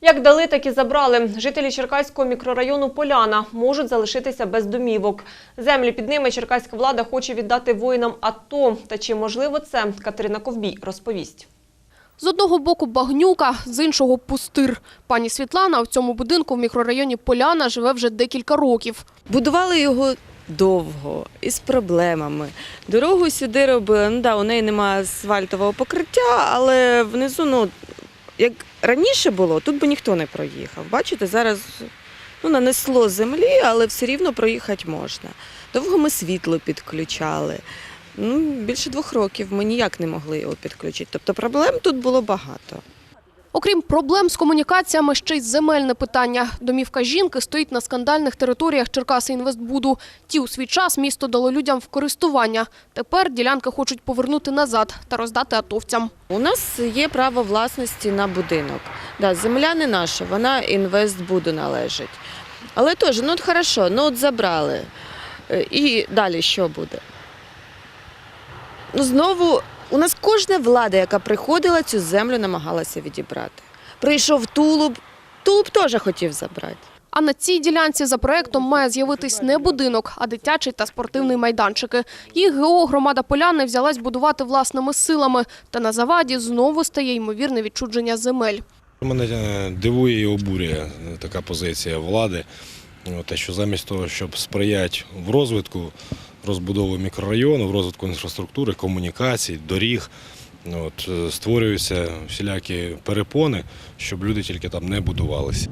Як дали, так і забрали. Жителі Черкаського мікрорайону Поляна можуть залишитися без домівок. Землі під ними черкаська влада хоче віддати воїнам АТО. Та чи можливо це, Катерина Ковбій розповість. З одного боку багнюка, з іншого пустир. Пані Світлана в цьому будинку в мікрорайоні Поляна живе вже декілька років. Будували його довго і з проблемами. Дорогу сюди робили. Ну да, у неї немає асфальтового покриття, але внизу, ну як раніше було, тут би ніхто не проїхав. Бачите, зараз ну, нанесло землі, але все рівно проїхати можна. Довго ми світло підключали. Ну, більше двох років ми ніяк не могли його підключити. Тобто проблем тут було багато. Окрім проблем з комунікаціями, ще й земельне питання. Домівка жінки стоїть на скандальних територіях Черкаси Інвестбуду. Ті у свій час місто дало людям в користування. Тепер ділянки хочуть повернути назад та роздати атовцям. У нас є право власності на будинок. Земля не наша, вона інвестбуду належить. Але теж, ну от хорошо, ну от забрали. Е, І далі що буде? Ну, знову, у нас кожна влада, яка приходила, цю землю намагалася відібрати. Прийшов Тулуб, Тулуб теж хотів забрати. А на цій ділянці за проектом має з'явитись не будинок, а дитячий та спортивний майданчики. Їх ГО громада Поляни взялась будувати власними силами. Та на заваді знову стає ймовірне відчудження земель. Мене е, дивує і обурює е, така позиція влади. Те, що замість того, щоб сприяти в розвитку, розбудови мікрорайону, в розвитку інфраструктури, комунікацій, доріг, от, е, створюються всілякі перепони, щоб люди тільки там не будувалися.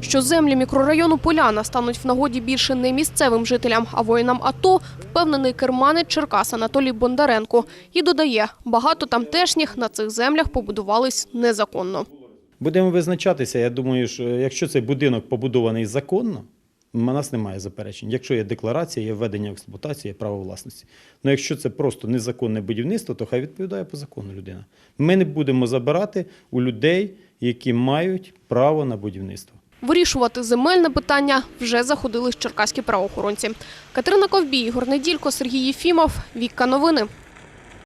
Що землі мікрорайону Поляна стануть в нагоді більше не місцевим жителям, а воїнам АТО, впевнений керманець Черкас Анатолій Бондаренко. І додає, багато тамтешніх на цих землях побудувались незаконно. Будемо визначатися. Я думаю, що якщо цей будинок побудований законно, у нас немає заперечень. Якщо є декларація, є введення в експлуатацію, є право власності. Ну якщо це просто незаконне будівництво, то хай відповідає по закону людина. Ми не будемо забирати у людей, які мають право на будівництво. Вирішувати земельне питання вже заходили черкаські правоохоронці. Катерина Ковбій, Ігор Неділько, Сергій Єфімов. Вікка новини.